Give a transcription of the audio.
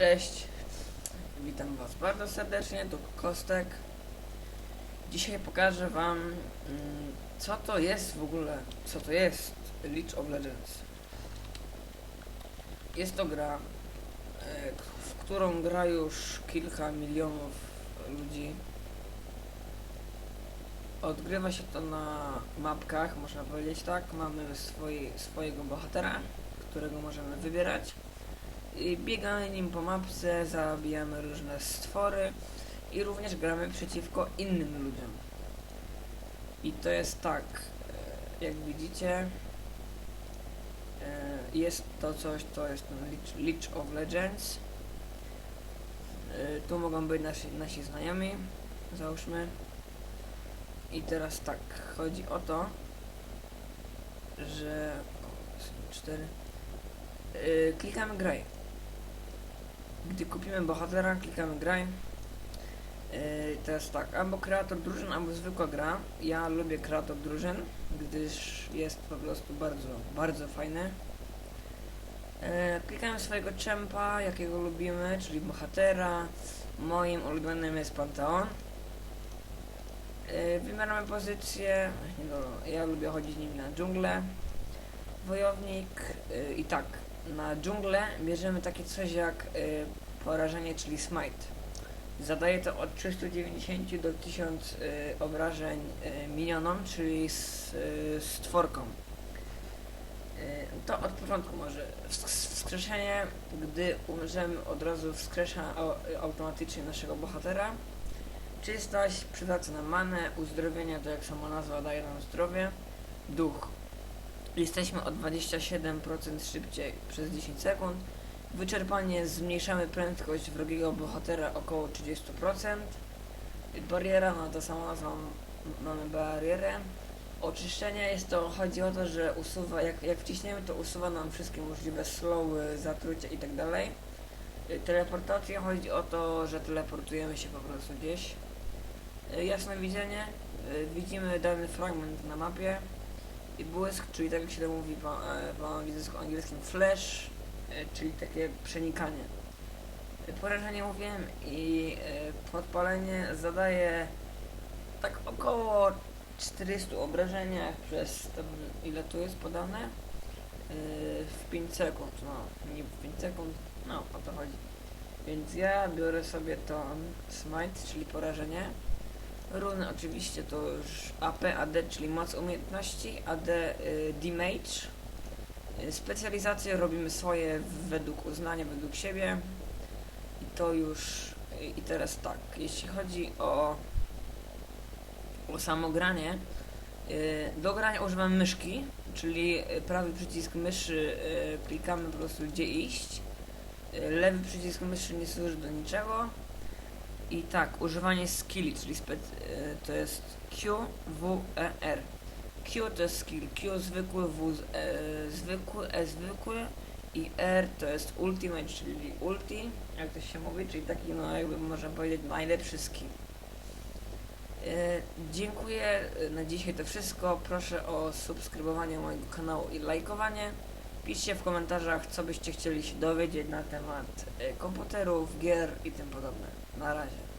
Cześć, witam Was bardzo serdecznie, tu Kostek. Dzisiaj pokażę Wam, mm, co to jest w ogóle, co to jest League of Legends. Jest to gra, e, w którą gra już kilka milionów ludzi. Odgrywa się to na mapkach, można powiedzieć tak. Mamy swojego bohatera, którego możemy wybierać nim po mapce, zabijamy różne stwory i również gramy przeciwko innym ludziom. I to jest tak, e, jak widzicie, e, jest to coś, to jest ten League of Legends. E, Tu mogą być nasi, nasi znajomi, załóżmy. I teraz tak, chodzi o to, że... O, są cztery. Yy, klikamy graj. Gdy kupimy bohatera, klikamy graj. Yy, teraz tak, albo kreator drużyn, albo zwykła gra. Ja lubię kreator drużyn, gdyż jest po prostu bardzo, bardzo fajny. Yy, klikamy swojego czempa, jakiego lubimy, czyli bohatera. Moim ulubionym jest Panteon. Yy, wybieramy pozycję. No, ja lubię chodzić nim na dżunglę. Wojownik yy, i tak, na dżunglę bierzemy takie coś jak y, porażenie, czyli smite. Zadaje to od 390 do 1000 y, obrażeń y, minionom, czyli z y. Y, to od początku może. Wsk- Wskrzeszenie, gdy umrzemy, od razu wskrzesza au- automatycznie naszego bohatera. Czystość, przydaca nam manę, uzdrowienie, to jak sama nazwa daje nam zdrowie. Duch, Jesteśmy o 27% szybciej przez 10 sekund. Wyczerpanie zmniejszamy prędkość wrogiego bohatera około 30%. Bariera, no to samo nazwa, m- mamy barierę. Oczyszczenie jest to, chodzi o to, że usuwa, jak, jak wciśniemy to usuwa nam wszystkie możliwe slowy, zatrucia i tak. Y, Teleportacja chodzi o to, że teleportujemy się po prostu gdzieś. Y, Jasne widzenie, y, widzimy dany fragment na mapie i błysk, czyli tak jak się to mówi po, e, języku angielskim flash, e, czyli takie przenikanie. Porażenie mówiłem i e, podpalenie zadaje tak około 400 obrażeniach przez tam, ile tu jest podane? W 5 sekund, no nie w 5 sekund, no o to chodzi. Więc ja biorę sobie to smite, czyli porażenie. Runy oczywiście to już AP, AD, czyli moc umiejętności, AD y, damage. Y, Specjalizacje robimy swoje według uznania, według siebie. I to już... y, I teraz tak, jeśli chodzi o, o samo granie, y, do grania używam myszki, czyli y, prawy przycisk myszy y, klikamy po prostu gdzie iść. Y, Lewy przycisk myszy nie służy do niczego. I tak, używanie skilli, czyli y, to jest Q, W, E, R. Q to jest skill, Q zwykły, W e, zwykły, E zwykły i R to jest ultimate, czyli ulti, jak to się mówi, czyli taki, no jakby można powiedzieć, najlepszy skill. E, dziękuję, e, na dzisiaj to wszystko. Proszę o subskrybowanie mojego kanału i lajkowanie. Piszcie w komentarzach, co byście chcieli się dowiedzieć na temat e, komputerów, gier i tym podobne. Na razie.